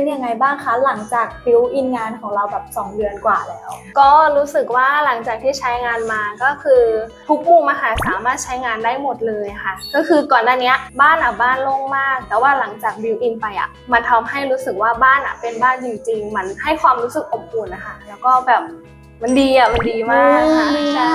เป็นยังไงบ้างคะหลังจากฟิวอินงานของเราแบบ2 เดือนกว่าแล้ว ก็รู้สึกว่าหลังจากที่ใช้งานมาก็คือทุกมุมอะค่ะสามารถใช้งานได้หมดเลยค่ะ ก็คือก่อนหน้านี้บ้านอะบ้านโล่งมาก แต่ว่าหลังจากบิวอินไปอะมันทำให้รู้สึกว่าบ้านอะเป็นบ้านจริงๆ มันให้ความรู้สึกอบอุ่นนะคะแล้วก็แบบ มันดีอะมันดีมากค่ะอืม ใช่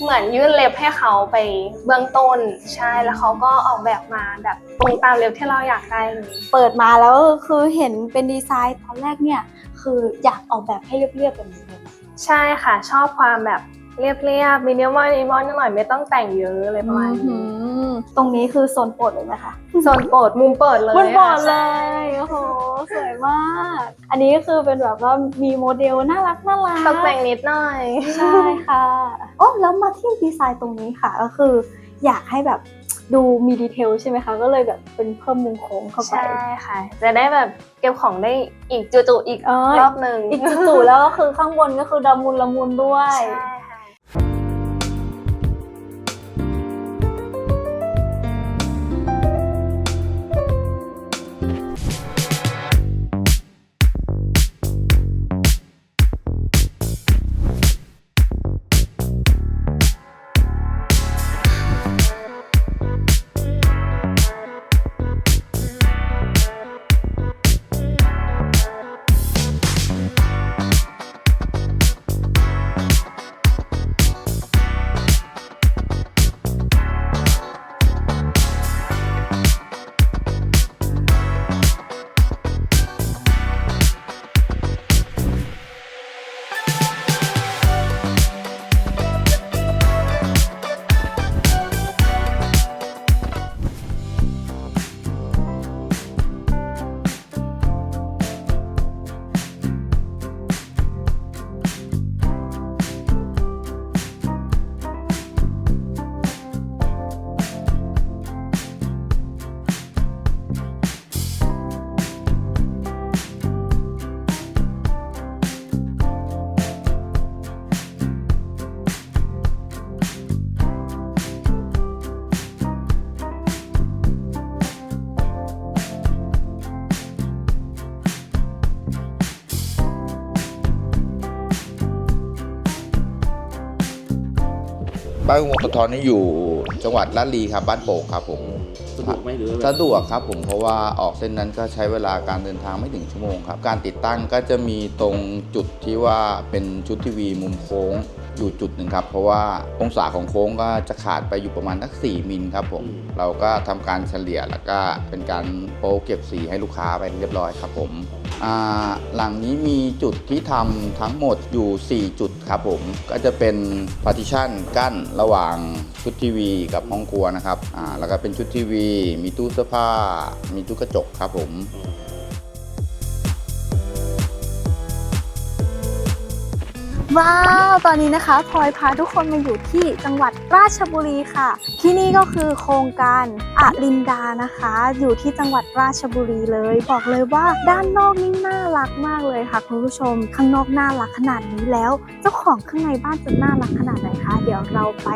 เหมือนยื่นเล็บให้เขาไปเบื้องต้นใช่แล้วเขาก็ออกแบบมาแบบตรงตามเล็บที่เราอยากได้เลย เปิดมาแล้วคือเห็นเป็นดีไซน์ตอนแรกเนี่ย คืออยากออกแบบให้เรียบๆแบบนี้เลยใช่ค่ะ ชอบความแบบเรียบๆมินิมอลมินิมอลหน่อยไม่ต้องแต่งเยอะเลยประมาณอื้อนี้หือตรงนี้คือโซนโปรดเลยไหมคะ โซนโปรดมุมเปิดเลยมันโปรดค่ะเลใช่ยโอ้โห สวยมาก อันนี้คือเป็นแบบว่ามีโมเดลน่ารักน่ารักตกแต่งนิดหน่อย ใช่ค่ะโอ้แล้วมาที่ดีไซน์ตรงนี้ค่ะ ก็คืออยากให้แบบดูมีดีเทลใช่ไหมคะ ก็เลยแบบเป็นเพิ่มมุมโค้งเข้าไป ใช่ค่ะ จะได้แบบเก็บของได้อีกจุๆอีกเออรอบหนึ่งอีกจุดๆแล้วก็คือข้างบนก็คือดามุนละมุนด้วย ใช่ ค่ะบ้านวงกระทอนนี่อยู่ จังหวัดลาดลีครับบ้านโป่งครับผมสะดวกไหมหรือว่าสะดวกครับผมเพราะว่าออกเส้นนั้นก็ใช้เวลาการเดินทางไม่ถึงชั่วโมงครับ การติดตั้งก็จะมีตรงจุดที่ว่าเป็นชุดทีวีมุมโค้งอยู่จุดหนึ่งครับ เพราะว่าองศาของโค้งก็จะขาดไปอยู่ประมาณสัก4มิลครับผมเราก็ทำการเฉลี่ยแล้วก็เป็นการโป๊เก็บสีให้ลูกค้าไปเรียบร้อยครับผมอ่าหลังนี้มีจุดที่ทำทั้งหมดอยู่ 4 จุดครับผมก็จะเป็น partition กั้นระหว่างชุดทีวีกับห้องครัวนะครับอ่าแล้วก็เป็นชุดทีวี มีตู้เสื้อผ้า มีตู้กระจกครับผม ว้าว ตอนนี้นะคะพลอยพาทุกคนมาอยู่ที่จังหวัดราชบุรีค่ะ ที่นี่ก็คือโครงการอลินดานะคะ อยู่ที่จังหวัดราชบุรีเลย บอกเลยว่าด้านนอกนี่น่ารักมากเลยค่ะคุณผู้ชม ข้างนอกน่ารักขนาดนี้แล้ว เจ้าของข้างในบ้านจะน่ารักขนาดไหนคะ เดี๋ยวเราไป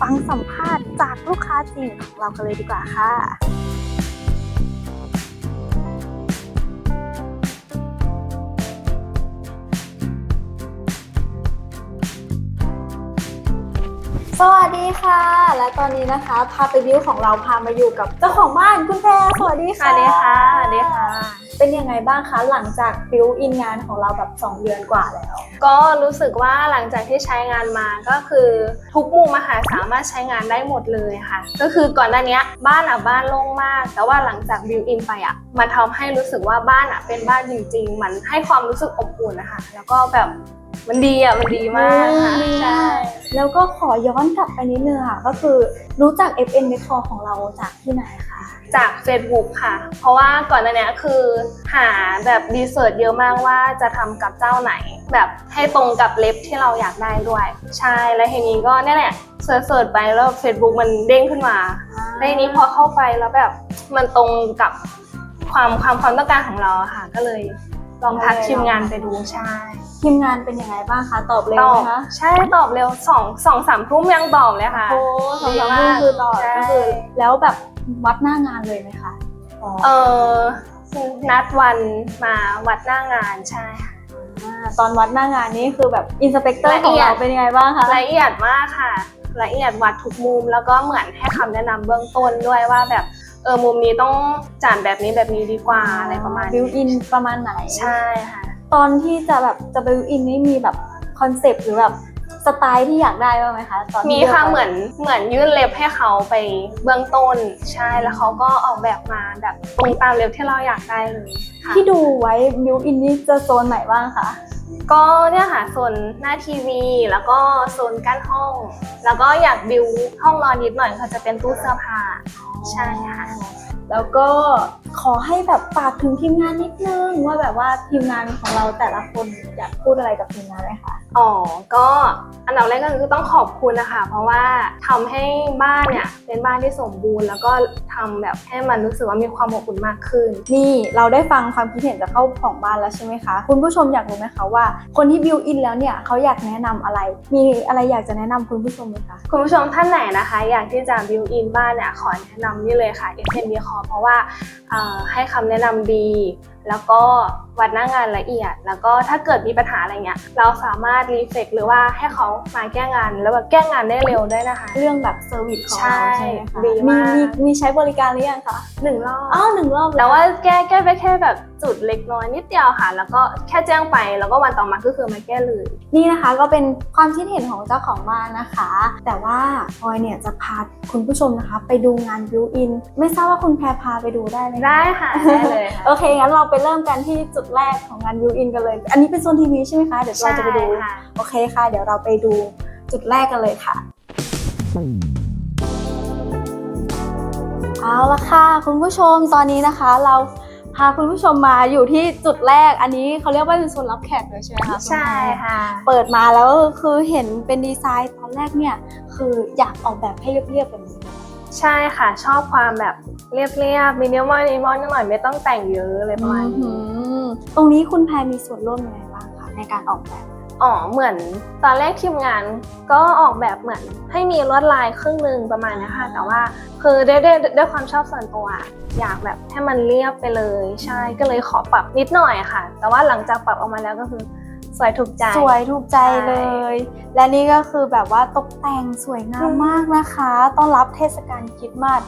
ฟังสัมภาษณ์จากลูกค้าจริงของเรากันเลยดีกว่าค่ะ สวัสดีค่ะ และตอนนี้นะคะพาไปวิวของเราพามาอยู่กับเจ้าของบ้านคุณแพรสวัสดีสค่ะวัสดีค่ะสวัสดีค่ะ เป็นยังไงบ้างคะหลังจากฟิวอินงานของเราแบบ2เดือนกว่าแล้ว ก็รู้สึกว่าหลังจากที่ใช้งานมาก็คือทุกมุมอะค่ะสามารถใช้งานได้หมดเลยค่ะ ก็คือก่อนหน้าเนี้ยบ้านอะบ้านโล่งมาก แต่ว่าหลังจากบิวอินไปอะมันทำให้รู้สึกว่าบ้านอะเป็นบ้านจริง ๆ มันให้ความรู้สึกอบอุ่นนะคะแล้วก็แบบ มันดีอะมันดีมากค่ะอืมใช่ แล้วก็ขอย้อนกลับไปนิดนึงค่ะ ก็คือรู้จัก FN m e t o ของเราจากที่ไหนคะ จาก Facebook ค่ะ เพราะว่าก่อนหน้านี้คือหาแบบรีเสิร์ชเยอะมากว่าจะทำกับเจ้าไหน แบบให้ตรงกับเล็บที่เราอยากได้ด้วย ใช่ แล้วทีนี้ก็เนี่ยแหละเสิร์ชๆไปแล้ว Facebook มันเด้งขึ้นมาแล้วทีนี้พอเข้าไปแล้วแบบมันตรงกับความความความต้องการของเราอะค่ะ ก็เลย ลองทักทีมงานไปดูใช่ทีมงานเป็นยังไงบ้างคะตอบเร็ตวอไหมบคะใช่ตอบเร็วสองสองสามทุ่มยังตอบเลยค่ะ โอ้สองสามดีทุ่มามกคือตอบใช่ก็คือแล้วแบบวัดหน้างานเลยไหมคะอ๋อเออนัดวันมาวัดหน้างานใช่ค่ะ อ่าตอนวัดหน้างานนี้คือแบบอินสเปกเตอร์ละของเอียด เราเป็นยังไงบ้างคะละเอียดมากค่ะ ละเอียดวัดทุกมุมแล้วก็เหมือนให้คำแนะนำเบื้องต้นด้วยว่าแบบ เออมุมนี้ต้องจานแบบนี้แบบนี้ดีกว่าอะไรประมาณบิวนี้อินประมาณไหน ใช่ค่ะ ตอนที่จะแบบจะบิวอินนี่มีแบบคอนเซปต์หรือแบบสไตล์ที่อยากได้บ้างไหมคะตอนที่มีลือกค่ะไปเหมือนเหมือนยื่นเล็บให้เขาไปเบื้องต้นใช่แล้วเขาก็ออกแบบมาแบบตรงตามเล็บที่เราอยากได้เลยค่ะ ที่ดูไว้บิวอินนี่จะโซนไหนบ้างคะ ก็เนี่ยค่ะโซนหน้าทีวี แล้วก็โซนกั้นห้อง แล้วก็อยากบิวห้องนอนนิดหน่อยเขาจะเป็นตู้เสื้อผ้าใช่ค่ะ แล้วก็ ขอให้แบบฝากถึงทีมงานนิดนึงว่าแบบว่าทีมงานของเราแต่ละคนอยากพูดอะไรกับทีมงานไหมคะ อ๋อ ก็อันดับแรกก็คือต้องขอบคุณนะคะ เพราะว่าทำให้บ้านเนี่ยเป็นบ้านที่สมบูรณ์ แล้วก็ทำแบบให้มันรู้สึกว่ามีความอบอุ่นมากขึ้น นี่เราได้ฟังความคิดเห็นจากเข้าของบ้านแล้วใช่ไหมคะ คุณผู้ชมอยากรู้ไหมคะว่า คนที่บิวอินแล้วเนี่ยเขาอยากแนะนำอะไร มีอะไรอยากจะแนะนำคุณผู้ชมไหมคะ คุณผู้ชมท่านไหนนะคะ อยากที่จะบิวอินบ้านเนี่ยขอแนะนำนี่เลยค่ะ f n b c o เพราะว่าเอ่อให้คำแนะนำดี แล้วก็วัดหน้างานละเอียด แล้วก็ถ้าเกิดมีปัญหาอะไรเงี้ย เราสามารถรีเฟกหรือว่าให้เขามาแก้งาน แล้วแบบแก้งานได้เร็วด้วยนะคะ เรื่องแบบเซอร์วิสของเราใช่ใช่ไหมคะดีมาก มีมีใช้บริการหรือยังคะหนึ่งรอบอ้าวหนึ่งรอบเลยแต่ว่าแก้แก้ไปแค่แบบจุดเล็กน้อยนิดเดียวค่ะ แล้วก็แค่แจ้งไป แล้วก็วันต่อมาก็คือมาแก้เลย นี่นะคะก็เป็นความคิดเห็นของเจ้าของบ้านนะคะ แต่ว่าพลอยเนี่ยจะพาคุณผู้ชมนะคะ ไปดูงานบิวอิน ไม่ทราบว่าคุณแพรพาไปดูได้ไหมคะได้ค่ะได้เลยค่ะโอเคงั้นเราไปเริ่มกันที่จุดแรกของงานวิวอินกันเลย อันนี้เป็นโซนทีวีใช่ไหมคะ เดี๋ยวเราจะไปดูใช่ค่ะโอเคค่ะ เดี๋ยวเราไปดูจุดแรกกันเลยค่ะ เอาละค่ะคุณผู้ชมตอนนี้นะคะ เราพาคุณผู้ชมมาอยู่ที่จุดแรกอันนี้เขาเรียกว่าเป็นโซนรับแขกเลยใช่ไหมคะคุณใช่แม่ค่ะ เปิดมาแล้วคือเห็นเป็นดีไซน์ตอนแรกเนี่ย คืออยากออกแบบให้เรียบๆแบบนี้ ใช่ค่ะ ชอบความแบบเรียบๆมินิมอลมินิมอลหน่อยไม่ต้องแต่งเยอะอะไรประมาณอื้อหืนี้อตรงนี้คุณแพรมีส่วนร่วมยังไงบ้างคะในการออกแบบ อ๋อเหมือนตอนแรกทีมงานก็ออกแบบเหมือน ให้มีลวดลายครึ่งหนึ่งประมาณนี้ค่ะแต่ว่าคือด้วยด้วยด้วยความชอบส่วนตัวอะอยากแบบให้มันเรียบไปเลย ใช่ก็เลยขอปรับนิดหน่อยค่ะ แต่ว่าหลังจากปรับออกมาแล้วก็คือ สวยถูกใจ สวยถูกใจใช่เลย และนี่ก็คือแบบว่าตกแต่งสวยงามมากนะคะ ต้อนรับเทศกาลคริสต์มาส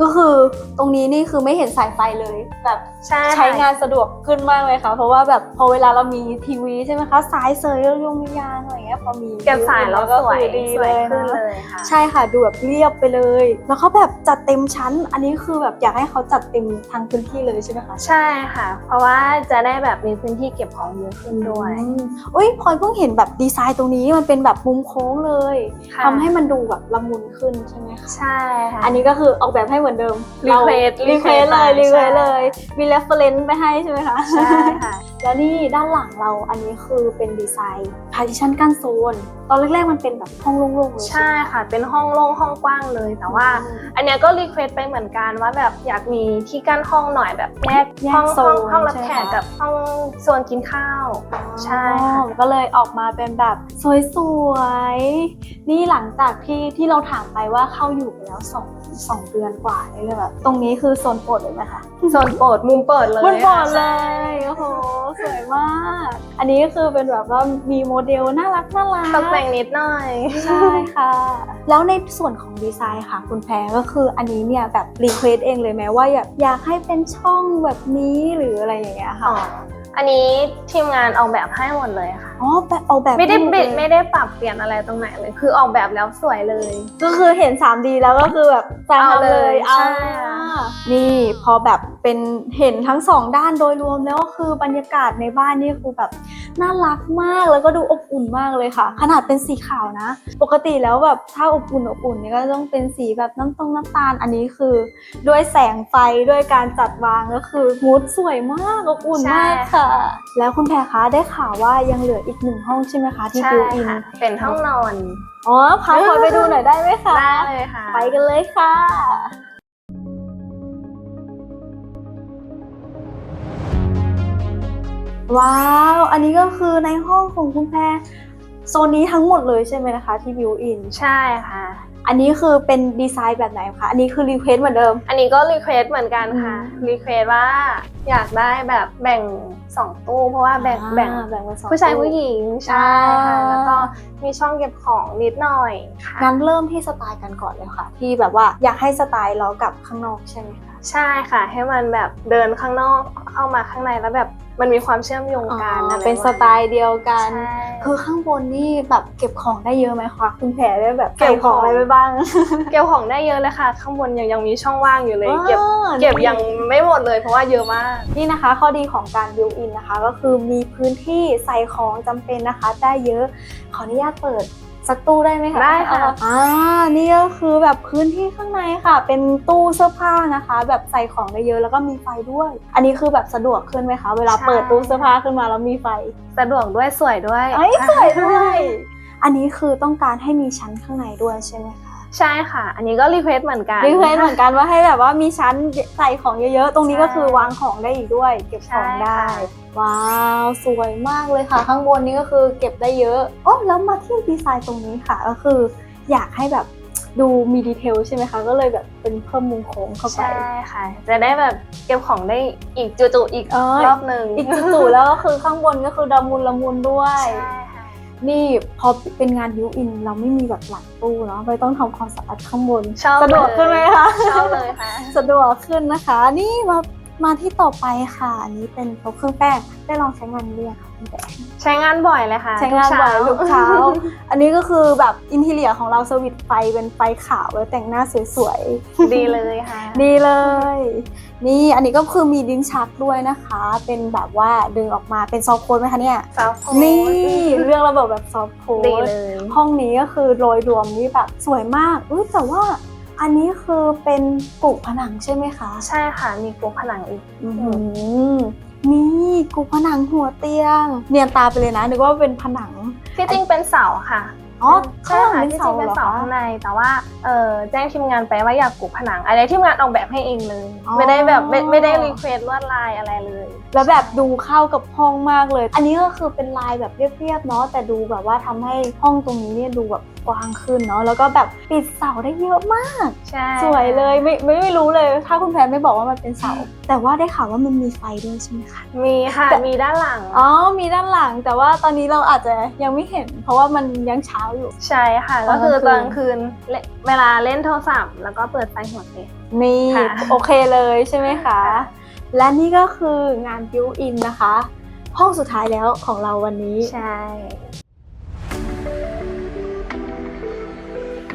ก็คือตรงนี้นี่คือไม่เห็นสายไฟเลยแบบใช่ใช้งานสะดวกขึ้นมากเลยค่ะ เพราะว่าแบบพอเวลาเรามีทีวีใช่ไหมคะสายเสยยงยางอะไรเงี้ยพอมีเก็บสายแล้วก็สวยคือดีสเลวยยขึ้นนะเลยค่ะใช่ค่ะดูแบบเรียบไปเลย แล้วเขาแบบจัดเต็มชั้น อันนี้คือแบบอยากให้เขาจัดเต็มทั้งพื้นที่เลยใช่ไหมคะใช่ค่ะ เพราะว่าจะได้แบบมีพื้นที่เก็บของเยอะขึ้นด้วยอืมอุ้ยพลอยเพิ่งเห็นแบบดีไซน์ตรงนี้มันเป็นแบบมุมโค้งเลยค่ะ ทำให้มันดูแบบละมุนขึ้นใช่ไหมคะ ใช่ค่ะ อันนี้ก็คือออกแบบให้เหมือนเดิม Request รีเควส Request เลยไปรีเควสใช่ เลย มีเรฟเฟรนซ์ไปให้ใช่ไหมคะ ใช่ค่ะ แล้วนี่ด้านหลังเราอันนี้คือเป็นดีไซน์ partition กั้นโซน ตอนแรกๆมันเป็นแบบห้องโล่งๆเลยใช่ค่ะ เป็นห้องโล่งห้องกว้างเลย แต่ว่า อันเนี้ยก็รีเควสไปเหมือนกันว่าแบบอยากมีที่กั้นห้องหน่อยแบบแยกแยห้อกงโซห้องนห้องรับใช่ไหมแขกคะกับห้องโซนกินข้าว ใช่ค่ะอ๋อก็เลยออกมาเป็นแบบสวยๆ นี่หลังจากที่ที่เราถามไปว่าเข้าอยู่ไปแล้วสอง สองเดือนกว่าเลยแบบตรงนี้คือโซนโปรดเลยไหมคะโซนโปรดมุมเปิดเลยมันโปรดเลค่ะยโอ้โหสวยมาก อันนี้ก็คือเป็นแบบว่ามีโมเดลน่ารักน่ารักตกแต่งนิดหน่อยใช่ค่ะ แล้วในส่วนของดีไซน์ค่ะ คุณแพรก็คืออันนี้เนี่ยแบบรีเควสเองเลยไหมว่าอยากอยากให้เป็นช่องแบบนี้หรืออะไรอย่างเงี้ยอ๋อค่ะ อันนี้ทีมงานออกแบบให้หมดเลยค่ะ อ๋อแบบออกแบบไม่ได้ให้หบิดเลยไม่ได้ปรับเปลี่ยนอะไรตรงไหนเลย คือออกแบบแล้วสวยเลย ก็คือเห็น 3D แล้วก็คือแบบจะเอาทำเลยเลยเอาใช่นี่พอแบบเป็นเห็นทั้งสองด้านโดยรวมแล้วก็คือบรรยากาศในบ้านนี่คือแบบน่ารักมากแล้วก็ดูอบอุ่นมากเลยค่ะ ขนาดเป็นสีขาวนะ ปกติแล้วแบบถ้าอบอุ่นอบอุ่นเนี่ยก็ต้องเป็นสีแบบน้ำตรงน้ำตาลอันนี้คือ ด้วยแสงไฟด้วยการจัดวางก็คือมูดสวยมากอบอุ่นมากค่ะแล้วคุณแพรคะได้ข่าวว่ายังเหลืออีกหนึ่งห้องใช่ไหมคะที่ใช่บิวอินค่ะเป็นห้องนอน อ๋อพาพลอยไปดูหน่อยได้ไหมคะได้เลยค่ะ ไปกันเลยค่ะ ว้าว อันนี้ก็คือในห้องของคุณแพรโซนนี้ทั้งหมดเลยใช่ไหมนะคะ ที่บิวอิน ใช่ค่ะ อันนี้คือเป็นดีไซน์แบบไหนคะ อันนี้คือรีเควสเหมือนเดิม อันนี้ก็รีเควสเหมือนกันค่ะอืมรีเควสว่าอยากได้แบบแบ่งสองตู้ เพราะว่าแบ่งอ่าแบ่งแบ่งเป็นสองผู้ชายตู้ผู้หญิงใช่ค่ะอ่าแล้วก็มีช่องเก็บของนิดหน่อยค่ะงั้นเริ่มที่สไตล์กันก่อนเลยค่ะ ที่แบบว่าอยากให้สไตล์เรากับข้างนอกใช่ไหมคะ ใช่ค่ะ ให้มันแบบเดินข้างนอกเข้ามาข้างในแล้วแบบมันมีความเชื่อมโยงกันอ๋ออะไรเป็นสไตล์เดียวกันใช่คือข้างบนนี่แบบเก็บของได้เยอะไหมคะคุณแผลได้แบบเก็เก็บบขขอองงอะไรไปบ้าง เก็บของได้เยอะเลยค่ะ ข้างบนยังยังมีช่องว่างอยู่เลย เก็บอ๋อเก็บยังไม่หมดเลยเพราะว่าเยอะมาก นี่นะคะ ข้อดีของการบิวอินนะคะ ก็คือมีพื้นที่ใส่ของจำเป็นนะคะ ได้เยอะขออนุญาตเปิด สักตู้ได้ไหมคะได้ค่ะ อ่านี่ก็คือแบบพื้นที่ข้างในค่ะ เป็นตู้เสื้อผ้านะคะ แบบใส่ของได้เยอะแล้วก็มีไฟด้วย อันนี้คือแบบสะดวกขึ้นไหมคะ เวลาเปิดตู้เสื้อผ้าขึ้นมาแล้วมีไฟสะดวกด้วยสวยด้วย เอ้ยสวยด้วย อันนี้คือต้องการให้มีชั้นข้างในด้วยใช่ไหมคะ ใช่ค่ะ อันนี้ก็รีเควสเหมือนกัน รีเควสเหมือนกันว่าให้แบบว่ามีชั้นใส่ของเยอะๆ ตรงนี้ใช่ก็คือวางของได้อีกด้วย เก็บของได้ใช่ค่ะว้าวสวยมากเลยค่ะ ข้างบนนี้ก็คือเก็บได้เยอะอ๋อแล้วมาที่ดีไซน์ตรงนี้ค่ะ ก็คืออยากให้แบบดูมีดีเทลใช่ไหมคะ ก็เลยแบบเป็นเพิ่มมุมโค้งเข้าไป ใช่ค่ะ จะได้แบบเก็บของได้อีกจุๆอีกเอ้ยรอบหนึ่งอีกจู่ๆแล้วก็คือข้างบนก็คือดามุนละมุนด้วย ใช่ค่ะ นี่พอเป็นงานบิวอิน เราไม่มีแบบหลังตู้เนาะไม่ต้องทำความสะอาดข้างบน ชอบสะดวกขึ้นไหมคะชอบเลยค่ะ สะดวกขึ้นนะคะ นี่มา มาที่ต่อไปค่ะ อันนี้เป็นโต๊ะเครื่องแป้งได้ลองใช้งานเรียงค่ะคุณแป้ใช้งานบ่อยเลยค่ะใช้งานบ่อยทุกเช้า อันนี้ก็คือแบบอินทีเลียของเราสวิตช์ไฟเป็นไฟขาวแล้วแต่งหน้าสวยดีเลยค่ะๆดีเลย นี่อันนี้ก็คือมีดิ้นชักด้วยนะคะ เป็นแบบว่าดึงออกมาเป็นซอฟต์โค้ดไหมคะเนี่ยซอฟต์โค้ดนี่เรื่องระบบแบบซอฟต์โค้ดีดเลย ห้องนี้ก็คือโดยรวมนี่แบบสวยมากอุ้ยแต่ว่า อันนี้คือเป็นปลูกผนังใช่ไหมคะ ใช่ค่ะ มีกรุ๊ปผนังอีกอื้อหือนี่กูผนังหัวเตียง เนียนตาไปเลยนะนึกว่าเป็นผนัง ที่จริงเป็นเสาค่ะอ๋อใช่ข้างหลัค่ะงเป็นที่จเสาริงเป็นเหรอเสาคะ ข้างในแต่ว่าเออแจ้งทีมงานไปว่าอยากกรุ๊ปผนังอะไรทีมงานออกแบบให้เองเลย อ๋อ ไม่ได้แบบไม่ไม่ได้รีเควสลวดลายอะไรเลย แล้วแบบดูเข้ากับห้องมากเลย อันนี้ก็คือเป็นลายแบบเรียบๆเนาะแต่ดูแบบว่าทำให้ห้องตรงนี้เนี่ยดูแบบกว้างขึ้นเนาะแล้วก็แบบปิดเสาได้เยอะมาก ใช่ สวยเลยไม่ไม่ไม่รู้เลย ถ้าคุณแพนไม่บอกว่ามันเป็นเสา แต่ว่าได้ข่าวว่ามันมีไฟด้วยใช่ไหมคะมีค่ะแต่มีด้านหลัง อ๋อ มีด้านหลัง แต่ว่าตอนนี้เราอาจจะยังไม่เห็น เพราะว่ามันยังเช้าอยู่ ใช่ค่ะตก็อนกลางคือคืนตอนกลางคืนเล่นเวลาเล่นโทรศัพท์แล้วก็เปิดไฟหัวเตียงนี่ค่ะโอเคเลยใช่ไหมคะค่ะ และนี่ก็คืองานบิวอินนะคะ ห้องสุดท้ายแล้วของเราวันนี้ ใช่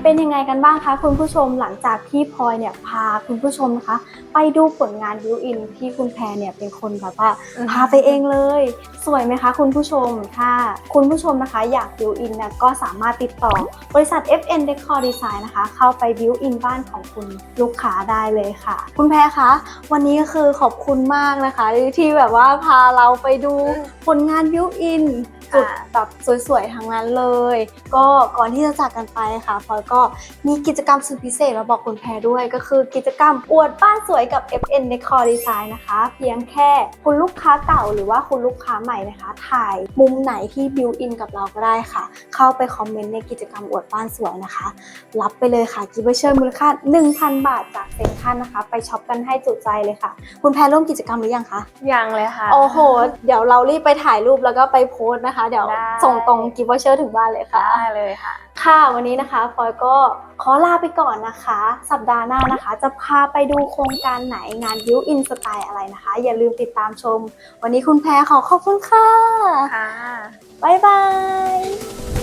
เป็นยังไงกันบ้างคะคุณผู้ชมหลังจากที่พลอยเนี่ยพาคุณผู้ชมนะคะ ไปดูผลงานบิวอินที่คุณแพรเนี่ยเป็นคนแบบว่าพาไปเองเลย สวยไหมคะ คุณผู้ชมถ้าคุณผู้ชมนะคะ อยากบิวอินเนี่ยก็สามารถติดต่อบริษัท FN Decor Design นะคะ เข้าไปบิวอินบ้านของคุณลูกค้าได้เลยค่ะ คุณแพรคะ วันนี้ก็คือขอบคุณมากนะคะ ที่แบบว่าพาเราไปดูผลงานบิวอิน จุดค่ะแบบสวยๆทั้งนั้นเลย ก็ก่อนที่จะจากกันไปค่ะพลอยก็มีกิจกรรมสุดพิเศษมาบอกคุณแพรด้วย ก็คือกิจกรรมอวดบ้านสวยกับ FN Decor Design นะคะ เพียงแค่คุณลูกค้าเก่าหรือว่าคุณลูกค้าใหม่นะคะ ถ่ายมุมไหนที่บิวอินกับเราก็ได้ค่ะ เข้าไปคอมเมนต์ในกิจกรรมอวดบ้านสวยนะคะ รับไปเลยค่ะกิฟต์เชอร์มูลค่า 1,000 บาทจากเซ็นทรัลนะคะ ไปช็อปกันให้จุใจเลยค่ะ คุณแพรร่วมกิจกรรมหรือยังคะยังเลยค่ะ โอ้โห เดี๋ยวเรารีบไปถ่ายรูปแล้วก็ไปโพสต์นะคะเดี๋ยวได้ ส่งตรงกิฟต์เชอร์ถึงบ้านเลยค่ะ ได้เลยค่ะ ค่ะวันนี้นะคะฟอยก็ขอลาไปก่อนนะคะ สัปดาห์หน้านะคะ จะพาไปดูโครงการไหนงานบิวอินสไตล์อะไรนะคะ อย่าลืมติดตามชม วันนี้คุณแพรขอขอบคุณค่ะ ค่ะ บ๊ายบาย